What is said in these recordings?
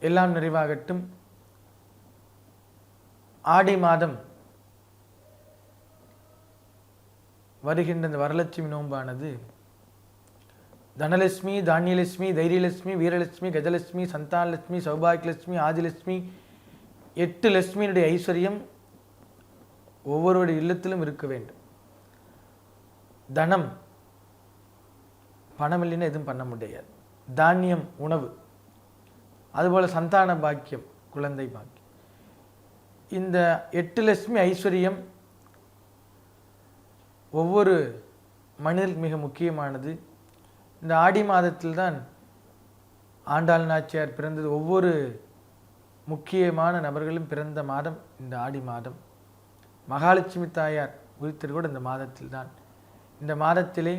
எல்லாம் நிறைவாகட்டும். ஆடி மாதம் வருகின்ற இந்த வரலட்சுமி நோன்பானது தனலட்சுமி தானியலட்சுமி தைரியலட்சுமி வீரலட்சுமி கஜலட்சுமி சந்தானலட்சுமி சௌபாகியலட்சுமி ஆதிலட்சுமி எட்டு லட்சுமியினுடைய ஐஸ்வர்யம் ஒவ்வொருவருடைய இல்லத்திலும் இருக்க வேண்டும். தனம் பணம் இல்லைன்னா எதுவும் பண்ண முடியாது. தானியம் உணவு. அதுபோல் சந்தான பாக்கியம் குழந்தை பாக்கியம். இந்த எட்டு லட்சுமி ஐஸ்வர்யம் ஒவ்வொரு மனிதருக்கு மிக முக்கியமானது. இந்த ஆடி மாதத்தில் தான் ஆண்டாள் நாச்சியார் பிறந்தது. ஒவ்வொரு முக்கியமான நபர்களும் பிறந்த மாதம் இந்த ஆடி மாதம். மகாலட்சுமி தாயார் உரித்தது கூட இந்த மாதத்தில் தான் இந்த மாதத்திலே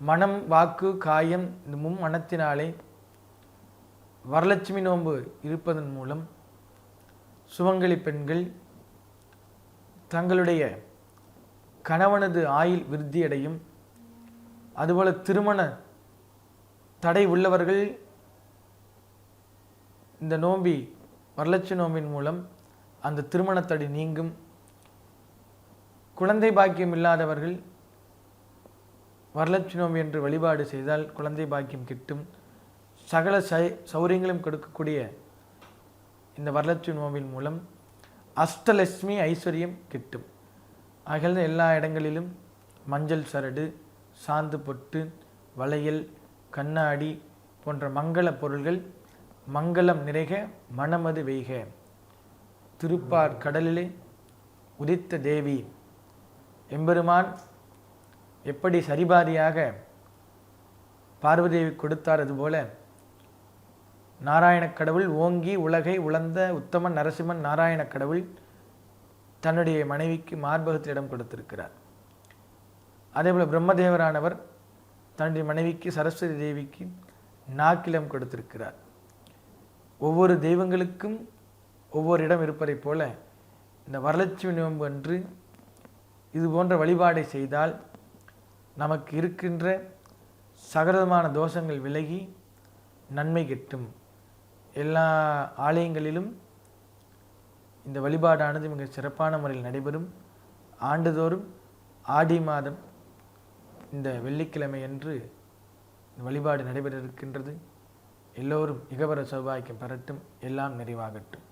மனம் வாக்கு காயம் இந்த மும் மனத்தினாலே வரலட்சுமி நோன்பு இருப்பதன் மூலம் சுமங்கலி பெண்கள் தங்களுடைய கணவனது ஆயுள் விருத்தியடையும் அதுபோல திருமண தடை உள்ளவர்கள் இந்த நோம்பி வரலட்சுமி நோம்பின் மூலம் அந்த திருமண தடை நீங்கும். குழந்தை பாக்கியம் இல்லாதவர்கள் வரலட்சுமி நோம்பி என்று வழிபாடு செய்தால் குழந்தை பாக்கியம் கிட்டும். சகல சை சௌரியங்களும் கொடுக்கக்கூடிய இந்த வரலட்சுமி நோவின் மூலம் அஷ்டலட்சுமி ஐஸ்வர்யம் கிட்டும். அகழ்ந்த எல்லா இடங்களிலும் மஞ்சள் சரடு சாந்து பொட்டு வளையல் கண்ணாடி போன்ற மங்கள பொருள்கள் மங்களம் நிறைக மனமது வெய்க. திருப்பார் கடலிலே உதித்த தேவி எம்பெருமான் எப்படி சரிபாதியாக பார்வதேவி கொடுத்தார் அதுபோல நாராயணக் கடவுள் ஓங்கி உலகை உழந்த உத்தமன் நரசிம்மன் நாராயணக் கடவுள் தன்னுடைய மனைவிக்கு மார்பகத்தில் இடம் கொடுத்திருக்கிறார் அதேபோல் பிரம்மதேவரானவர் தன்னுடைய மனைவிக்கு சரஸ்வதி தேவிக்கு நாக்கிலம் கொடுத்திருக்கிறார். ஒவ்வொரு தெய்வங்களுக்கும் ஒவ்வொரு இடம் இருப்பதைப் போல இந்த வரலட்சுமி நோன்பு அன்று இது போன்ற வழிபாடை செய்தால் நமக்கு இருக்கின்ற சகலமான தோஷங்கள் விலகி நன்மை கிட்டும். எல்லா ஆலயங்களிலும் இந்த வழிபாடானது மிக சிறப்பான முறையில் நடைபெறும். ஆண்டுதோறும் ஆடி மாதம் இந்த வெள்ளிக்கிழமை அன்று வழிபாடு நடைபெற இருக்கின்றது. எல்லோரும் இகவர சௌபாக்கியம் பெறட்டும். எல்லாம் நிறைவாகட்டும்.